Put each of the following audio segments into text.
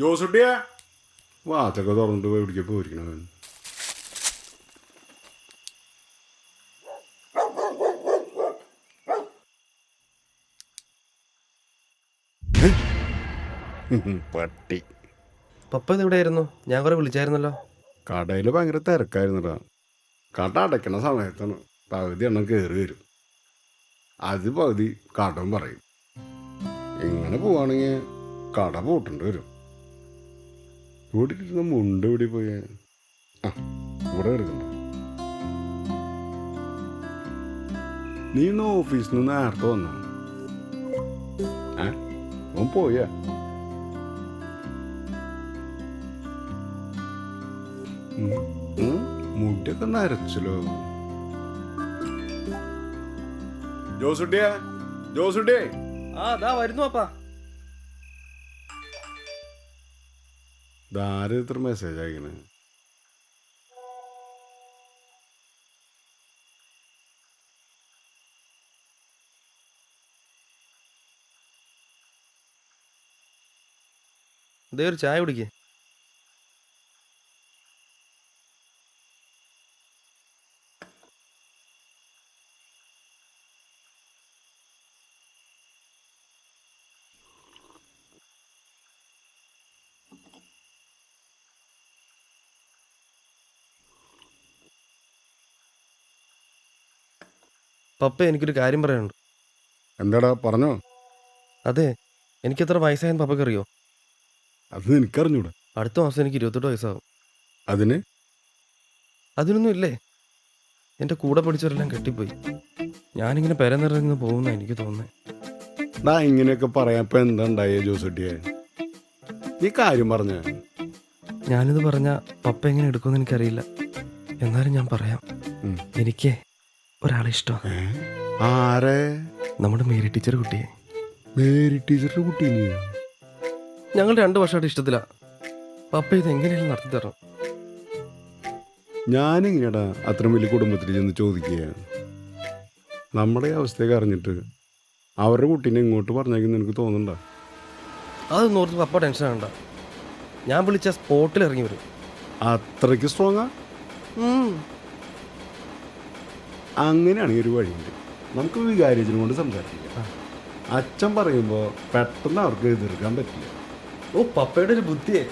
ജോസുട്ടിയെ? ചക്ക തുറന്നിട്ട് പോയി പിടിക്കാൻ പോയിരിക്കണവൻ പട്ടി. പപ്പ ഇത് എവിടെയായിരുന്നു ഞാൻ കുറെ വിളിച്ചായിരുന്നല്ലോ. കടയിൽ ഭയങ്കര തിരക്കായിരുന്നടാ. കട അടയ്ക്കണ സമയത്താണ് പകുതി എണ്ണം കയറി വരും. അത് പകുതി കടം പറയും. ഇങ്ങനെ പോവാണെങ്കിൽ കട പൂട്ടേണ്ടി വരും. ഇവിടെ ഇരുന്ന മുണ്ട് ഇവിടെ പോയ ആ ഇവിടെ കിടക്കണ്ട. നീ ഇന്ന് ഓഫീസിൽ നിന്ന് നേരത്തെ വന്ന? പോയ? പോയാ. മുടിയൊക്കെ നരച്ചല്ലോ ജോസുട്ടിയാ? ജോസുട്ടിയേ ആ അതാ വരുന്നു പപ്പ ഇതാരും ഇത്ര മെസ്സേജ് അയക്കണേ? ഇതേ ഒരു ചായ കുടിക്കേ. പപ്പ എനിക്കൊരു കാര്യം പറയാനുണ്ട്. എന്താടാ? പറഞ്ഞോ. അതെ എനിക്കെത്ര വയസ്സായെന്ന് പപ്പയ്ക്ക് അറിയോ അത് എനിക്കറിഞ്ഞൂടാ. അടുത്ത മാസം എനിക്ക് ഇരുപത്തെട്ട് വയസ്സാകും അതിന്? അതിനൊന്നും ഇല്ലേ? എന്റെ കൂടെ പഠിച്ചവരെല്ലാം കെട്ടിപ്പോയി. ഞാനിങ്ങനെ പെരനിറങ്ങി പോകുന്ന എനിക്ക് തോന്നുന്നത് ഡാ ഇങ്ങനെയൊക്കെ പറയാൻ ഇപ്പൊ എന്താ ഉണ്ടായേ ജോസുട്ടിയെ? നീ കാര്യം പറഞ്ഞ. ഞാനിത് പറഞ്ഞ പപ്പ എങ്ങനെ എടുക്കുമെന്ന് എനിക്കറിയില്ല. എന്നാലും ഞാൻ പറയാം. എനിക്ക് ഒരാളെ ഇഷ്ടം. ആരെ? നമ്മുടെ മേരി ടീച്ചർ കുട്ടിയെ. മേരി ടീച്ചറുടെ കുട്ടി ഞങ്ങൾ രണ്ട് വർഷമായിട്ട് ഇഷ്ടത്തില്ല പപ്പ ഇത് എങ്ങനെയാലും നടത്തി തരണം. ഞാനെങ്ങനെയാടാ അത്രയും വലിയ കുടുംബത്തിൽ ചെന്ന് ചോദിക്കുക? നമ്മുടെ അവസ്ഥയൊക്കെ അറിഞ്ഞിട്ട് അവരുടെ കുട്ടീനെ ഇങ്ങോട്ട് പറഞ്ഞേക്കുന്ന എനിക്ക് തോന്നുന്നുണ്ടോ? അതൊന്നും ഓർത്ത് പപ്പ ടെൻഷൻ ആണ്ട ഞാൻ വിളിച്ച സ്പോട്ടിൽ ഇറങ്ങി വരും. അത്രയ്ക്ക് സ്ട്രോങ്ങാ ഉം. അങ്ങനെയാണെങ്കിൽ ഒരു വഴിയുണ്ട്. നമുക്ക് വികാരിച്ചിനും കൊണ്ട് സംസാരിക്കാം. അച്ഛൻ പറയുമ്പോൾ പെട്ടെന്ന് അവർക്ക് എതിർക്കാൻ പറ്റില്ല. ഓ പപ്പയുടെ ഒരു ബുദ്ധിയെ.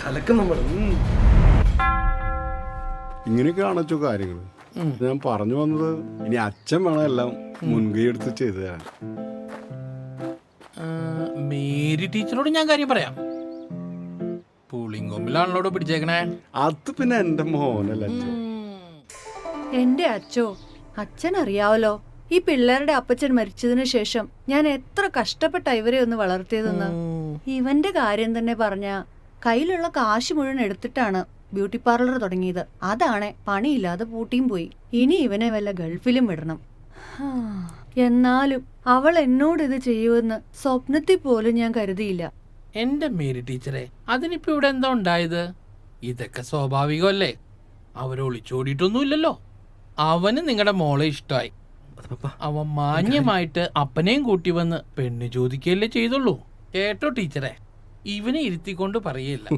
കലക്കും നമ്മൾ ഇങ്ങനെയൊക്കെ ആണോ കാര്യങ്ങൾ ഞാൻ പറഞ്ഞു വന്നത് ഇനി അച്ഛൻ വേണം എല്ലാം മുൻകൈ എടുത്ത് ചെയ്തു തരാൻ ആ, മേരി ടീച്ചറോട് ഞാൻ കാര്യം പറയാം. പുളിങ്കൊമ്പിലാണല്ലോ പിടിച്ചേക്കണേ. അത് പിന്നെ എന്റെ മോനല്ല എന്റെ അച്ചോ അച്ഛൻ അറിയാവല്ലോ ഈ പിള്ളേരുടെ അപ്പച്ചൻ മരിച്ചതിനു ശേഷം ഞാൻ എത്ര കഷ്ടപ്പെട്ട ഇവരെ ഒന്ന് വളർത്തിയതെന്ന്. ഇവന്റെ കാര്യം തന്നെ പറഞ്ഞ കയ്യിലുള്ള കാശ് മുഴുവൻ എടുത്തിട്ടാണ് ബ്യൂട്ടി പാർലർ തുടങ്ങിയത്. അതാണ് പണിയില്ലാതെ പൂട്ടിയും പോയി. ഇനി ഇവനെ വല്ല ഗൾഫിലും വിടണം. എന്നാലും അവൾ എന്നോട് ഇത് ചെയ്യുമെന്ന് സ്വപ്നത്തിൽ പോലും ഞാൻ കരുതിയില്ല. എന്റെ മേരി ടീച്ചറെ അതിനിപ്പോ ഇവിടെ എന്താ ഉണ്ടായത്? ഇതൊക്കെ സ്വാഭാവികമല്ലേ? അവർ ഒളിച്ചോടിയിട്ടൊന്നുമില്ലല്ലോ. അവന് നിങ്ങളുടെ മോളെ ഇഷ്ടമായി അവൻ മാന്യമായിട്ട് അപ്പനെയും കൂട്ടി വന്ന് പെണ്ണ് ചോദിക്കുകയല്ലേ ചെയ്തുള്ളൂ. കേട്ടോ ടീച്ചറെ? ഇവനെ ഇരുത്തിക്കൊണ്ട് പറയില്ല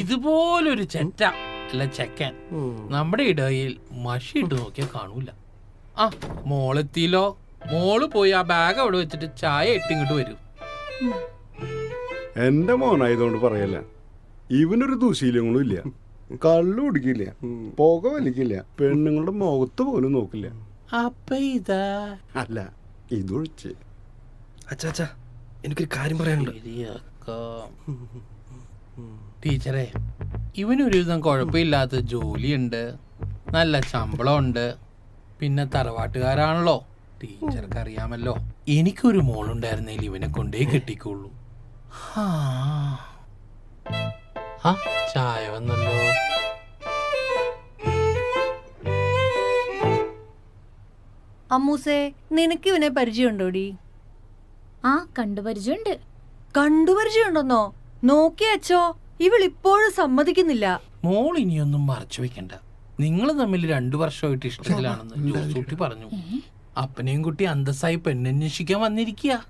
ഇതുപോലൊരു ചെറ്റ അല്ല ചെക്കൻ നമ്മുടെ ഇടയിൽ മഷി ഇട്ട് നോക്കിയാൽ കാണൂല. ആ മോളെത്തിയില്ലോ. മോൾ പോയി ആ ബാഗ് അവിടെ വെച്ചിട്ട് ചായ ഇട്ടിങ്ങോട്ട് വരും. എന്റെ മോനായതുകൊണ്ട് പറയല്ല. ഇവനൊരു ദുശീലങ്ങളും ഇല്ല. കള്ളു കുടിക്കില്ല പുക വലിക്കില്ല. പെണ്ണുങ്ങളുടെ മുഖത്ത് പോലും നോക്കില്ല. അപ്പൊ ഇതാ. അല്ല ഇതൊഴിച്ച്. അച്ഛാ അച്ഛാ എനിക്കൊരു കാര്യം പറയാനുണ്ട്. ടീച്ചറെ ടീച്ചറെ ഇവനൊരുവിധം കുഴപ്പമില്ലാത്ത ജോലിയുണ്ട്. നല്ല ശമ്പളമുണ്ട്. പിന്നെ തറവാട്ടുകാരാണല്ലോ. ടീച്ചർക്ക് അറിയാമല്ലോ എനിക്കൊരു മോളുണ്ടായിരുന്നെങ്കിൽ ഇവനെ കൊണ്ടേ കിട്ടിക്കുള്ളൂ. ഹാ. ആ ചായ വന്നല്ലോ. അമ്മൂസേ നിനക്ക് ഇവനെ പരിചയമുണ്ടോടി? ആ കണ്ടുപരിചയുണ്ട് കണ്ടുപരിചയുണ്ടെന്നോ നോക്കിയ അച്ചോ ഇവൾ ഇപ്പോഴും സമ്മതിക്കുന്നില്ല. മോൾ ഇനിയൊന്നും മറച്ചു വെക്കണ്ട. നിങ്ങൾ തമ്മിൽ രണ്ടു വർഷമായിട്ട് ഇഷ്ടത്തിലാണെന്ന് ജോസൂട്ടി പറഞ്ഞു. അപ്പനെയും കുട്ടി അന്തസ്സായി പെണ്ണന്വേഷിക്കാൻ വന്നിരിക്കുക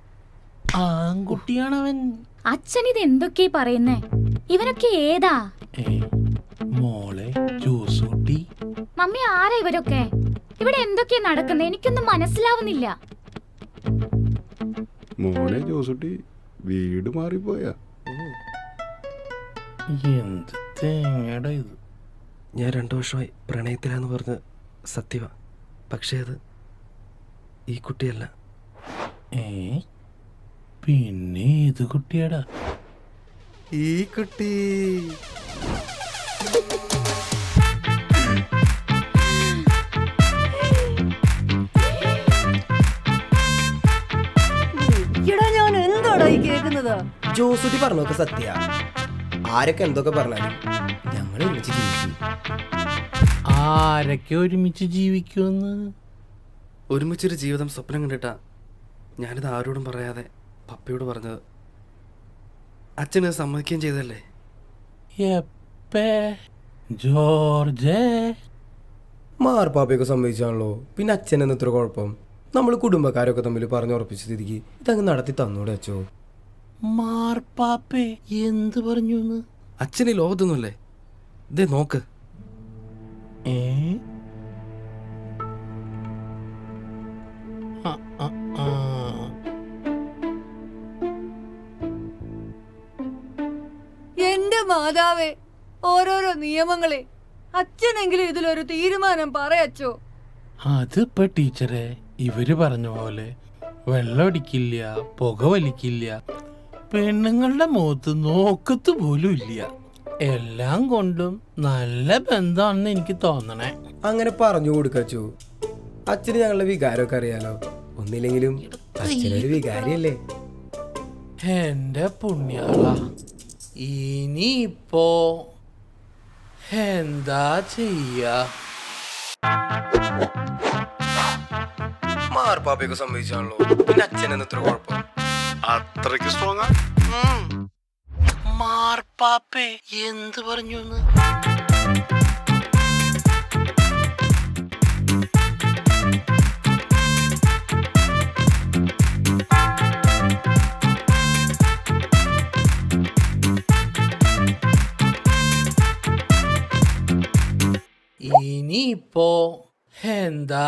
ആൺകുട്ടിയാണവൻ. അച്ഛൻ ഇത് എന്തൊക്കെയാ പറയുന്നേ? ഇവരൊക്കെ ഏതാ? മോളെ ജ്യൂസ് കൂട്ടി മമ്മി ആരാ ഇവരൊക്കെ? ഇവിടെ എന്തൊക്കെയാ നടക്കുന്നത് എനിക്കൊന്നും മനസ്സിലാവുന്നില്ല. മോനെ ജോസുട്ടി വീട് മാറിപ്പോയാ. എന്ത് തേങ്ങയുടെ ഇത്? ഞാൻ രണ്ടു വർഷമായി പ്രണയത്തിലാന്ന് പറഞ്ഞ് സത്യവ. പക്ഷേ അത് ഈ കുട്ടിയല്ല. ഏ പിന്നെ ഇത് കുട്ടിയാടാ? ഈ കുട്ടി. ഞാൻ എന്താടാ ഈ കേൾക്കുന്നത്? ജോസുട്ടി പറഞ്ഞൊക്കെ സത്യ. ആരൊക്കെ എന്തൊക്കെ പറഞ്ഞാലും ഞങ്ങൾ ഒരുമിച്ച് ജീവിക്കും. ആരൊക്കെ ഒരുമിച്ച് ജീവിക്കുമെന്ന്? ഒരുമിച്ചൊരു ജീവിതം സ്വപ്നം കണ്ടിട്ടാ ഞാനിത് ആരോടും പറയാതെ പപ്പയോട് പറഞ്ഞത് അച്ഛന് സമ്മതിക്കുകയും ചെയ്തല്ലേ എപ്പേ? ജോർജേ? മാർപ്പാപ്പയൊക്കെ സമ്മതിച്ചാണല്ലോ. പിന്നെ അച്ഛൻ എന്ന് ഇത്ര കുഴപ്പം? നമ്മൾ കുടുംബക്കാരൊക്കെ തമ്മിൽ പറഞ്ഞുറപ്പിച്ച സ്ഥിതിക്ക് ഇതങ്ങ് നടത്തി തന്നൂടെ അച്ഛോ മാർപ്പാപ്പേ എന്ത് പറഞ്ഞു അച്ഛനെ ലോകത്തൊന്നുമല്ലേ? ഇതേ നോക്ക്. ഏ? മാതാവേ ഓരോരോ നിയമങ്ങളെ. അച്ഛനെങ്കിലും ഇതിലൊരു തീരുമാനം പറയച്ചോ? അതിപ്പോ ടീച്ചറെ ഇവർ പറഞ്ഞ പോലെ വെള്ളം അടിക്കില്ല പുക വലിക്കില്ല പെണ്ണുങ്ങളുടെ മുഖത്ത് നോക്കത്ത് പോലും ഇല്ല. എല്ലാം കൊണ്ടും നല്ല ബന്ധമാണെന്ന് എനിക്ക് തോന്നണേ. അങ്ങനെ പറഞ്ഞു കൊടുക്കച്ചു. അച്ഛന് ഞങ്ങളുടെ വികാരമൊക്കെ അറിയാലോ. ഒന്നില്ലെങ്കിലും അച്ഛനൊരു വികാരിയല്ലേ? എന്റെ പുണ്യാള. ഇനിയിപ്പോ എന്താ ചെയ്യ? മാർപ്പാപ്പയൊക്കെ സംഭവിച്ചാണല്ലോ. പിന്നെ അച്ഛൻ എന്ന് ഇത്ര കുഴപ്പം? അത്രയ്ക്ക് സ്ട്രോങ് മാർപ്പാപ്പേ എന്ത് പറഞ്ഞു ഇനിയിപ്പോ എന്താ